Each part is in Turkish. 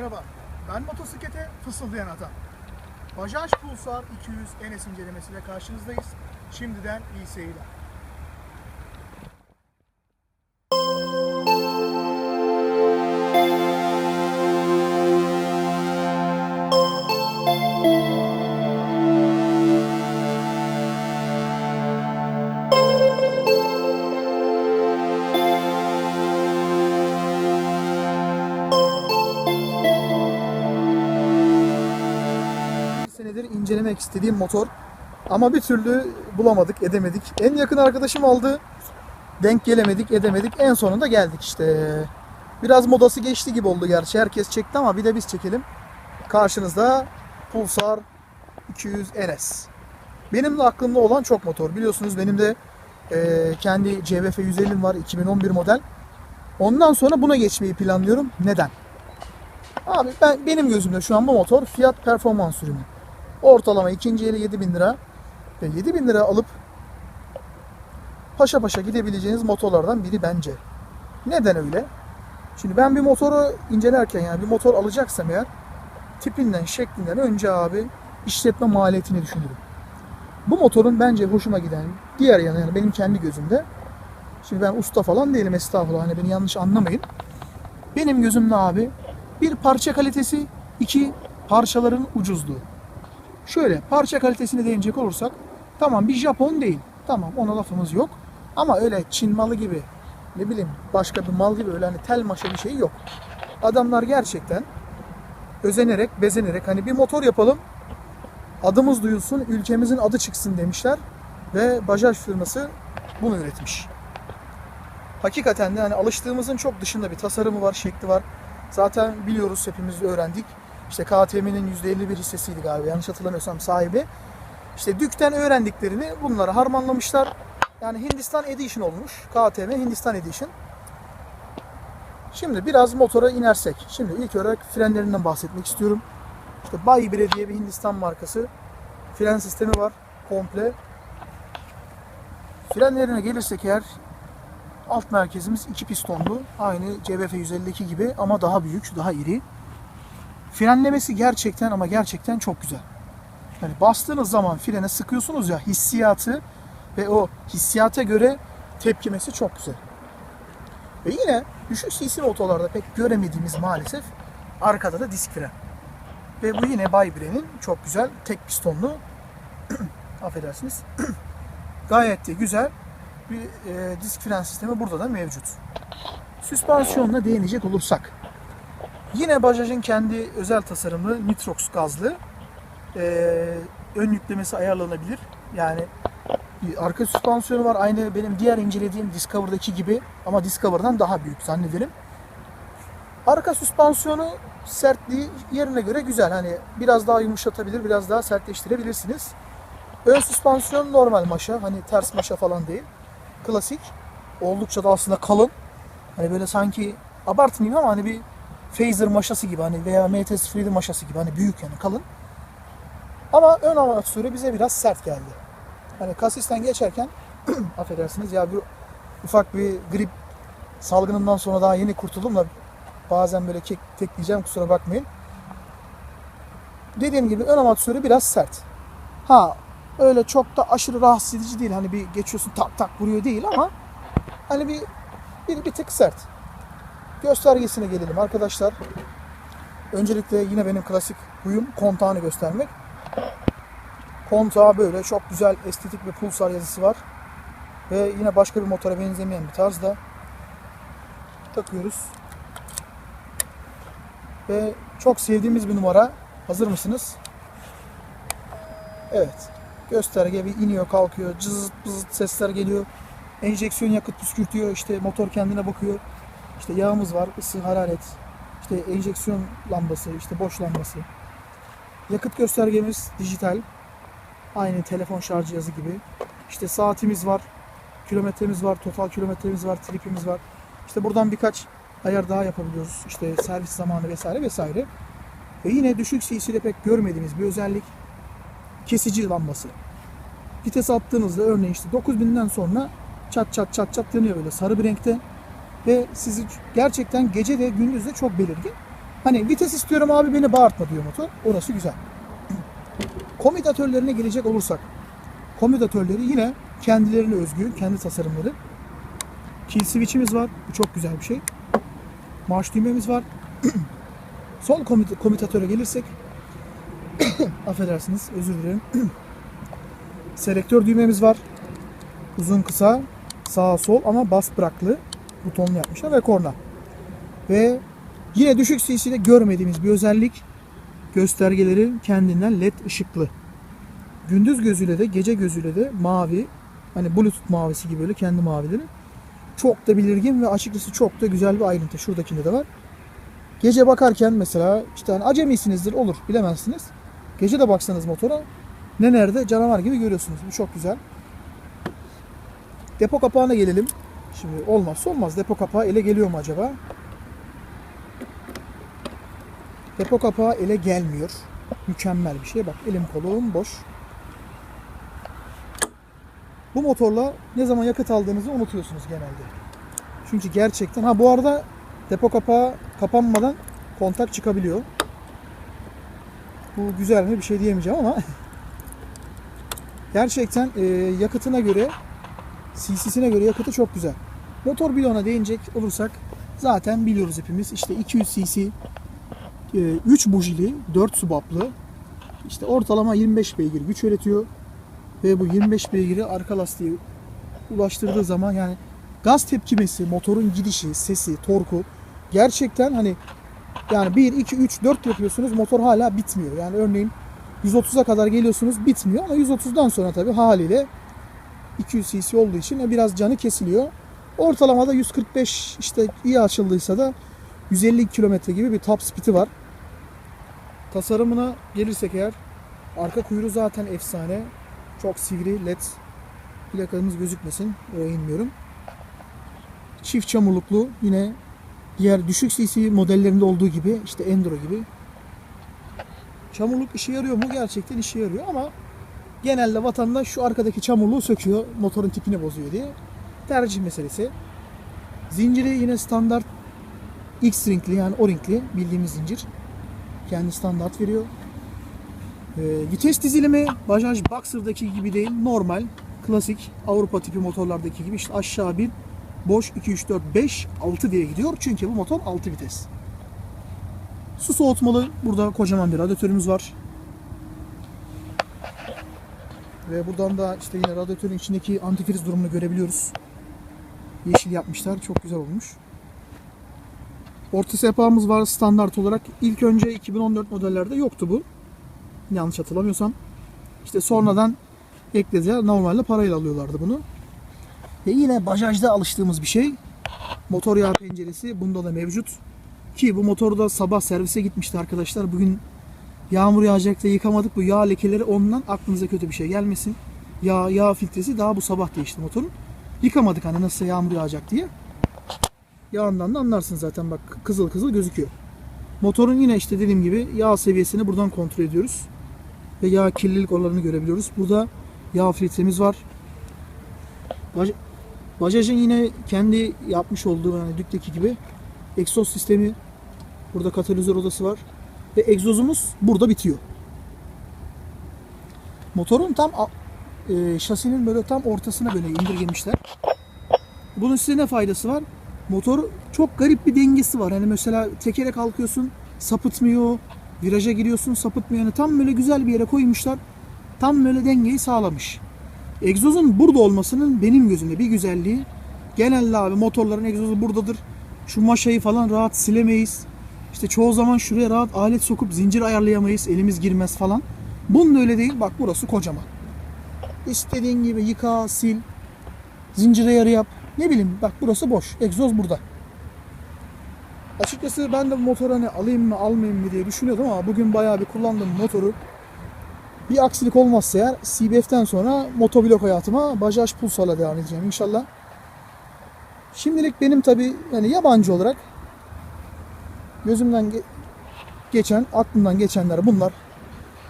Merhaba, ben motosiklete fısıldayan adam. Bajaj Pulsar 200 NS incelemesiyle karşınızdayız. Şimdiden iyi seyirler. İncelemek istediğim motor. Ama bir türlü bulamadık, edemedik. En yakın arkadaşım aldı. Denk gelemedik, edemedik. En sonunda geldik işte. Biraz modası geçti gibi oldu gerçi. Herkes çekti ama bir de biz çekelim. Karşınızda Pulsar 200 NS. Benim de aklımda olan çok motor. Biliyorsunuz benim de e, kendi CBF 150'm var. 2011 model. Ondan sonra buna geçmeyi planlıyorum. Neden? Abi ben benim gözümde şu an bu motor fiyat performans ürünü. Ortalama ikinci eli 7000 lira ve 7000 lira alıp paşa paşa gidebileceğiniz motorlardan biri bence. Neden öyle? Şimdi ben bir motoru incelerken yani bir motor alacaksam eğer tipinden, şeklinden önce abi işletme maliyetini düşünürüm. Bu motorun bence hoşuma giden diğer yanı yani benim kendi gözümde Şimdi ben usta falan değilim estağfurullah hani beni yanlış anlamayın. Benim gözümde abi bir parça kalitesi, iki parçaların ucuzluğu. Şöyle parça kalitesine değinecek olursak tamam bir Japon değil. Tamam ona lafımız yok. Ama öyle Çin malı gibi ne bileyim başka bir mal gibi öyle hani tel maşa bir şey yok. Adamlar gerçekten özenerek, bezenerek hani bir motor yapalım adımız duyulsun, ülkemizin adı çıksın demişler ve Bajaj firması bunu üretmiş. Hakikaten de hani alıştığımızın çok dışında bir tasarımı var, şekli var. Zaten biliyoruz hepimiz öğrendik. İşte KTM'nin %51 hissesiydi galiba yanlış hatırlamıyorsam sahibi. İşte Dük'ten öğrendiklerini bunlara harmanlamışlar. Yani Hindistan Edition olmuş. KTM Hindistan Edition. Şimdi biraz motora inersek. Şimdi ilk olarak frenlerinden bahsetmek istiyorum. İşte Baybre diye bir Hindistan markası. Fren sistemi var komple. Frenlerine gelirsek eğer alt merkezimiz iki pistonlu. Aynı CBF 152 gibi ama daha büyük, daha iri. Frenlemesi gerçekten ama gerçekten çok güzel. Yani bastığınız zaman frene sıkıyorsunuz ya hissiyatı ve o hissiyata göre tepkimesi çok güzel. Ve yine düşük cc motorlarda pek göremediğimiz maalesef arkada da disk fren. Ve bu yine Baybre'nin çok güzel tek pistonlu affedersiniz gayet de güzel bir e, disk fren sistemi burada da mevcut. Süspansiyonuna değinecek olursak yine Bajaj'ın kendi özel tasarımlı Nitrox gazlı e, ön yüklemesi ayarlanabilir. Yani arka süspansiyonu var aynı benim diğer incelediğim Discover'daki gibi ama Discover'dan daha büyük zannederim. Arka süspansiyonu sertliği yerine göre güzel. Hani biraz daha yumuşatabilir, biraz daha sertleştirebilirsiniz. Ön süspansiyon normal maşa. Hani ters maşa falan değil. Klasik. Oldukça da aslında kalın. Hani böyle sanki abartmayayım ama hani bir Phaser maşası gibi hani veya MT-07 maşası gibi hani büyük yani kalın. Ama ön amortisörü bize biraz sert geldi. Hani kasisten geçerken affedersiniz ya bir ufak bir grip salgınından sonra daha yeni kurtuldum da bazen böyle kek, tekleyeceğim kusura bakmayın. Dediğim gibi ön amortisörü biraz sert. Ha öyle çok da aşırı rahatsız edici değil. Hani bir geçiyorsun tak tak vuruyor değil ama hani bir bir, bir tık sert. Göstergesine gelelim arkadaşlar. Öncelikle yine benim klasik huyum kontağını göstermek. Kontağı böyle çok güzel estetik bir pulsar yazısı var. Ve yine başka bir motora benzemeyen bir tarzda takıyoruz. Ve çok sevdiğimiz bir numara. Hazır mısınız? Evet. Gösterge bir iniyor kalkıyor. Cızıt bızıt sesler geliyor. Enjeksiyon yakıt püskürtüyor. İşte motor kendine bakıyor. İşte yağımız var. ısı, hararet. İşte enjeksiyon lambası. işte boş lambası. Yakıt göstergemiz dijital. Aynı telefon şarj cihazı gibi. İşte saatimiz var. Kilometremiz var. Total kilometremiz var. Tripimiz var. İşte buradan birkaç ayar daha yapabiliyoruz. İşte servis zamanı vesaire vesaire. Ve yine düşük CC'de pek görmediğimiz bir özellik kesici lambası. Vites attığınızda örneğin işte 9000'den sonra çat çat çat çat yanıyor böyle sarı bir renkte ve sizi gerçekten gece ve gündüz de çok belirgin. Hani vites istiyorum abi beni bağırtma diyor motor. Orası güzel. Komutatörlerine gelecek olursak. Komutatörleri yine kendilerine özgü, kendi tasarımları. Kill switch'imiz var. Bu çok güzel bir şey. Marş düğmemiz var. Sol komut- komutatöre gelirsek affedersiniz özür dilerim. Selektör düğmemiz var. Uzun kısa sağ sol ama bas bıraklı butonlu yapmışlar ve korna. Ve yine düşük CC'de görmediğimiz bir özellik göstergeleri kendinden led ışıklı. Gündüz gözüyle de gece gözüyle de mavi hani bluetooth mavisi gibi böyle kendi mavileri. Çok da belirgin ve açıkçası çok da güzel bir ayrıntı. Şuradakinde de var. Gece bakarken mesela işte hani acemisinizdir olur bilemezsiniz. Gece de baksanız motora ne nerede canavar gibi görüyorsunuz. Bu çok güzel. Depo kapağına gelelim. Şimdi olmazsa olmaz. Depo kapağı ele geliyor mu acaba? Depo kapağı ele gelmiyor. Mükemmel bir şey. Bak elim kolum boş. Bu motorla ne zaman yakıt aldığınızı unutuyorsunuz genelde. Çünkü gerçekten ha bu arada depo kapağı kapanmadan kontak çıkabiliyor. Bu güzel mi bir şey diyemeyeceğim ama gerçekten e, yakıtına göre CC'sine göre yakıtı çok güzel. Motor bloğuna değinecek olursak zaten biliyoruz hepimiz. İşte 200 cc 3 bujili 4 subaplı işte ortalama 25 beygir güç üretiyor. Ve bu 25 beygiri arka lastiğe ulaştırdığı zaman yani gaz tepkimesi, motorun gidişi, sesi, torku gerçekten hani yani 1, 2, 3, 4 yapıyorsunuz motor hala bitmiyor. Yani örneğin 130'a kadar geliyorsunuz bitmiyor ama 130'dan sonra tabii haliyle 200 cc olduğu için biraz canı kesiliyor. Ortalamada 145 işte iyi açıldıysa da 150 kilometre gibi bir top speed'i var. Tasarımına gelirsek eğer arka kuyruğu zaten efsane. Çok sivri led plakamız gözükmesin. Oraya inmiyorum. Çift çamurluklu yine diğer düşük cc modellerinde olduğu gibi işte Enduro gibi. Çamurluk işe yarıyor mu? Gerçekten işe yarıyor ama genelde vatandaş şu arkadaki çamurluğu söküyor motorun tipini bozuyor diye. Tercih meselesi. Zinciri yine standart X-ringli yani O-ringli bildiğimiz zincir. Kendi standart veriyor. Ee, vites dizilimi Bajaj Boxer'daki gibi değil. Normal, klasik Avrupa tipi motorlardaki gibi işte aşağı bir boş 2, 3, 4, 5, 6 diye gidiyor. Çünkü bu motor 6 vites. Su soğutmalı. Burada kocaman bir radyatörümüz var. Ve buradan da işte yine radyatörün içindeki antifriz durumunu görebiliyoruz. Yeşil yapmışlar. Çok güzel olmuş. Orta sehpamız var standart olarak. İlk önce 2014 modellerde yoktu bu. Yanlış hatırlamıyorsam. İşte sonradan eklediler. Normalde parayla alıyorlardı bunu. Ve yine Bajaj'da alıştığımız bir şey. Motor yağ penceresi bunda da mevcut. Ki bu motoru da sabah servise gitmişti arkadaşlar. Bugün yağmur yağacak da yıkamadık. Bu yağ lekeleri ondan aklınıza kötü bir şey gelmesin. Yağ, yağ filtresi daha bu sabah değişti motorun. Yıkamadık hani nasıl yağmur yağacak diye. Yağından da anlarsın zaten bak kızıl kızıl gözüküyor. Motorun yine işte dediğim gibi yağ seviyesini buradan kontrol ediyoruz. Ve yağ kirlilik oranını görebiliyoruz. Burada yağ filtremiz var. Baj- Bajaj'ın yine kendi yapmış olduğu yani dükteki gibi egzoz sistemi burada katalizör odası var ve egzozumuz burada bitiyor. Motorun tam e, şasinin böyle tam ortasına böyle indirgemişler. Bunun size ne faydası var? Motor çok garip bir dengesi var. Hani mesela tekere kalkıyorsun sapıtmıyor. Viraja giriyorsun sapıtmıyor. Yani tam böyle güzel bir yere koymuşlar. Tam böyle dengeyi sağlamış. Egzozun burada olmasının benim gözümde bir güzelliği. Genelde abi motorların egzozu buradadır. Şu maşayı falan rahat silemeyiz. İşte çoğu zaman şuraya rahat alet sokup zincir ayarlayamayız. Elimiz girmez falan. Bunun öyle değil. Bak burası kocaman. İstediğin gibi yıka, sil. Zincire yarı yap. Ne bileyim bak burası boş. Egzoz burada. Açıkçası ben de bu motoru hani alayım mı almayayım mı diye düşünüyordum ama bugün bayağı bir kullandım motoru. Bir aksilik olmazsa eğer CBF'ten sonra motoblok hayatıma Bajaj Pulsar'la devam edeceğim inşallah. Şimdilik benim tabi yani yabancı olarak gözümden ge- geçen, aklımdan geçenler bunlar.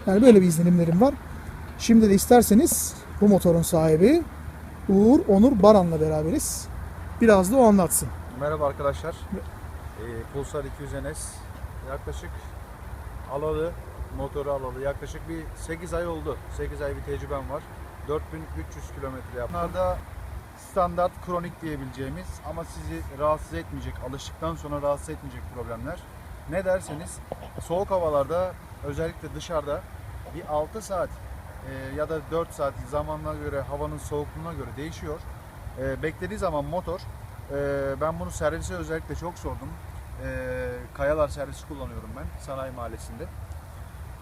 Yani böyle bir izlenimlerim var. Şimdi de isterseniz bu motorun sahibi Uğur Onur Baran'la beraberiz. Biraz da o anlatsın. Merhaba arkadaşlar. Ee, Pulsar 200 NS yaklaşık alalı, motoru alalı yaklaşık bir 8 ay oldu. 8 ay bir tecrübem var. 4300 kilometre yaptım. Bunlarda standart kronik diyebileceğimiz ama sizi rahatsız etmeyecek, alıştıktan sonra rahatsız etmeyecek problemler. Ne derseniz soğuk havalarda özellikle dışarıda bir 6 saat e, ya da 4 saat zamanına göre havanın soğukluğuna göre değişiyor. E, beklediği zaman motor e, ben bunu servise özellikle çok sordum. E, Kayalar servisi kullanıyorum ben sanayi mahallesinde.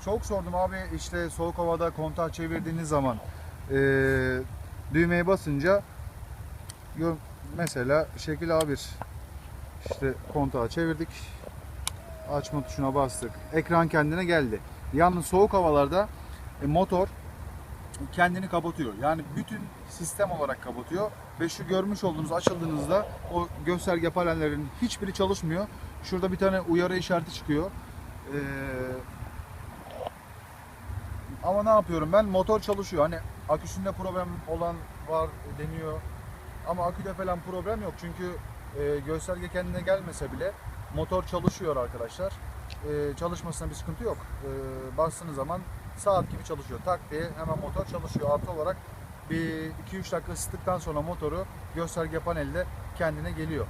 Çok sordum abi işte soğuk havada kontağı çevirdiğiniz zaman e, düğmeye basınca mesela şekil A1 işte kontağı çevirdik. Açma tuşuna bastık. Ekran kendine geldi. Yalnız soğuk havalarda e, motor kendini kapatıyor. Yani bütün sistem olarak kapatıyor. Ve şu görmüş olduğunuz açıldığınızda o gösterge panellerin hiçbiri çalışmıyor. Şurada bir tane uyarı işareti çıkıyor. Ee, ama ne yapıyorum ben? Motor çalışıyor. Hani aküsünde problem olan var deniyor. Ama aküde falan problem yok. Çünkü e, gösterge kendine gelmese bile motor çalışıyor arkadaşlar. E, çalışmasına bir sıkıntı yok. E, bastığınız zaman saat gibi çalışıyor. Tak diye hemen motor çalışıyor. Artı olarak bir 2-3 dakika ısıttıktan sonra motoru gösterge panelde kendine geliyor.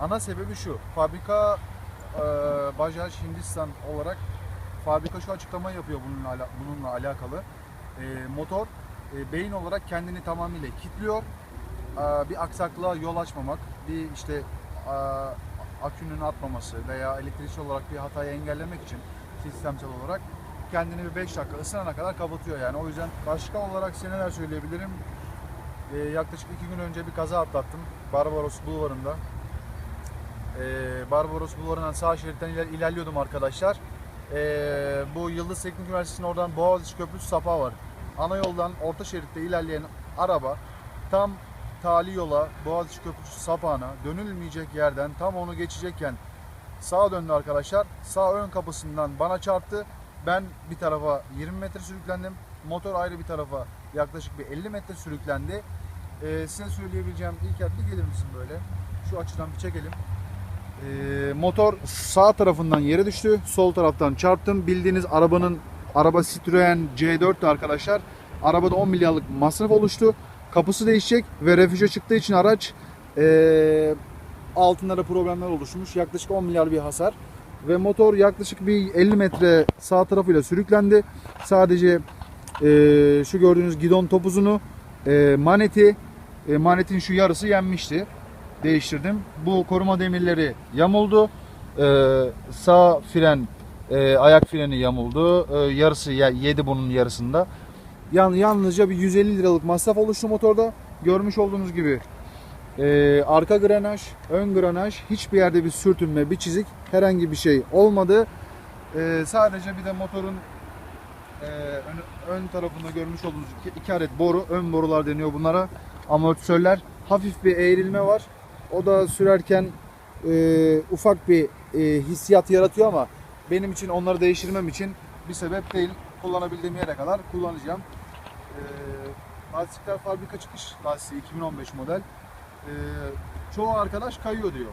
Ana sebebi şu. Fabrika e, Bajaj Hindistan olarak fabrika şu açıklama yapıyor bununla, bununla alakalı. E, motor e, beyin olarak kendini tamamıyla kilitliyor. E, bir aksaklığa yol açmamak, bir işte e, akünün atmaması veya elektriksel olarak bir hatayı engellemek için sistemsel olarak kendini bir 5 dakika ısınana kadar kapatıyor yani. O yüzden başka olarak size neler söyleyebilirim? E, yaklaşık 2 gün önce bir kaza atlattım. Barbaros Bulvarı'nda. E, Barbaros Bulvarı'ndan sağ şeritten iler- ilerliyordum arkadaşlar. Ee, bu Yıldız Teknik Üniversitesi'nin oradan Boğaziçi Köprüsü sapağı var. Ana yoldan orta şeritte ilerleyen araba tam tali yola Boğaziçi Köprüsü sapağına dönülmeyecek yerden tam onu geçecekken sağa döndü arkadaşlar. Sağ ön kapısından bana çarptı. Ben bir tarafa 20 metre sürüklendim. Motor ayrı bir tarafa yaklaşık bir 50 metre sürüklendi. Ee, size söyleyebileceğim ilk bir gelir misin böyle? Şu açıdan bir çekelim. Ee, motor sağ tarafından yere düştü. Sol taraftan çarptım. Bildiğiniz arabanın araba Citroen C4'tü arkadaşlar. Arabada 10 milyarlık masraf oluştu. Kapısı değişecek ve refüje çıktığı için araç ee, altında da problemler oluşmuş. Yaklaşık 10 milyar bir hasar. Ve motor yaklaşık bir 50 metre sağ tarafıyla sürüklendi. Sadece ee, şu gördüğünüz gidon topuzunu ee, maneti ee, manetin şu yarısı yenmişti değiştirdim. Bu koruma demirleri yamuldu. Ee, sağ fren, e, ayak freni yamuldu. Ee, yarısı ye- yedi bunun yarısında. Yan, yalnızca bir 150 liralık masraf oluştu motorda. Görmüş olduğunuz gibi e, arka granaj, ön granaj, hiçbir yerde bir sürtünme, bir çizik, herhangi bir şey olmadı. E, sadece bir de motorun e, ön, ön tarafında görmüş olduğunuz iki, iki adet boru, ön borular deniyor bunlara. Amortisörler. Hafif bir eğrilme var. O da sürerken e, ufak bir e, hissiyat yaratıyor ama benim için onları değiştirmem için bir sebep değil. Kullanabildiğim yere kadar kullanacağım. E, lastikler fabrika çıkış lastiği 2015 model. E, çoğu arkadaş kayıyor diyor.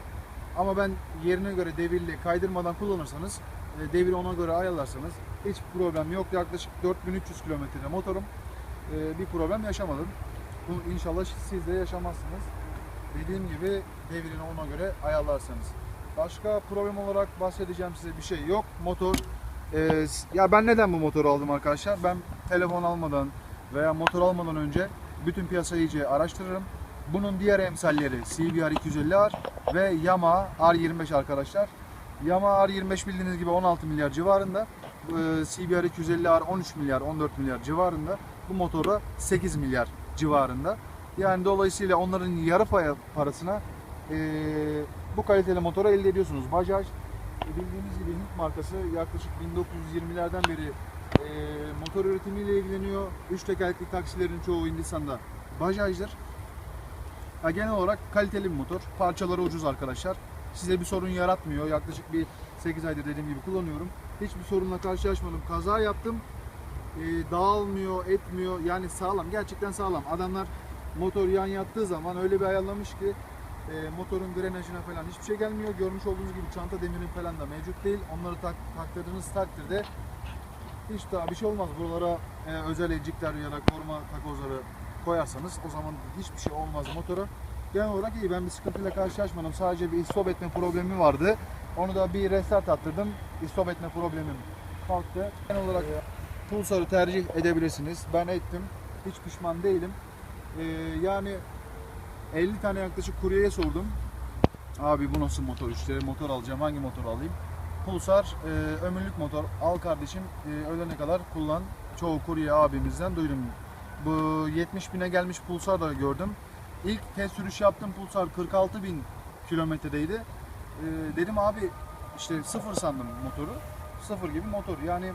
Ama ben yerine göre devirli kaydırmadan kullanırsanız, e, deviri ona göre ayarlarsanız hiç problem yok. Yaklaşık 4300 kilometrede motorum. E, bir problem yaşamadım. Bu inşallah siz de yaşamazsınız. Dediğim gibi devirini ona göre ayarlarsanız. Başka problem olarak bahsedeceğim size bir şey yok. Motor e, ya ben neden bu motoru aldım arkadaşlar? Ben telefon almadan veya motor almadan önce bütün piyasayı iyice araştırırım. Bunun diğer emsalleri CBR 250R ve Yamaha R25 arkadaşlar. Yamaha R25 bildiğiniz gibi 16 milyar civarında. CBR 250R 13 milyar 14 milyar civarında. Bu motora 8 milyar civarında. Yani dolayısıyla onların yarı parasına eee, bu kaliteli motoru elde ediyorsunuz. Bajaj e, bildiğiniz gibi Hint markası yaklaşık 1920'lerden beri eee, motor üretimiyle ilgileniyor. Üç tekerlekli taksilerin çoğu Hindistan'da Bajaj'dır. Ha, genel olarak kaliteli bir motor. Parçaları ucuz arkadaşlar. Size bir sorun yaratmıyor. Yaklaşık bir 8 aydır dediğim gibi kullanıyorum. Hiçbir sorunla karşılaşmadım. Kaza yaptım. Ee, dağılmıyor, etmiyor. Yani sağlam. Gerçekten sağlam. Adamlar motor yan yattığı zaman öyle bir ayarlamış ki E, motorun grenajına falan hiçbir şey gelmiyor. Görmüş olduğunuz gibi çanta demirin falan da mevcut değil. Onları tak, taktırdığınız takdirde hiç daha bir şey olmaz. Buralara e, özel ecikler ya da koruma takozları koyarsanız o zaman hiçbir şey olmaz motora. Genel olarak iyi. Ben bir sıkıntıyla karşılaşmadım. Sadece bir istop etme problemi vardı. Onu da bir restart attırdım. İstop etme problemim kalktı. Genel olarak Pulsar'ı tercih edebilirsiniz. Ben ettim. Hiç pişman değilim. Ee, yani 50 tane yaklaşık kuryeye sordum. Abi bu nasıl motor işte motor alacağım hangi motor alayım? Pulsar e, ömürlük motor al kardeşim e, ölene kadar kullan. Çoğu kurye abimizden duydum. Bu 70 bine gelmiş Pulsar da gördüm. İlk test sürüş yaptığım Pulsar 46 bin kilometredeydi. E, dedim abi işte sıfır sandım motoru. Sıfır gibi motor. Yani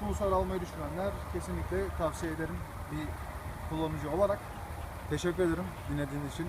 Pulsar almayı düşünenler kesinlikle tavsiye ederim bir kullanıcı olarak. Teşekkür ederim dinlediğiniz için.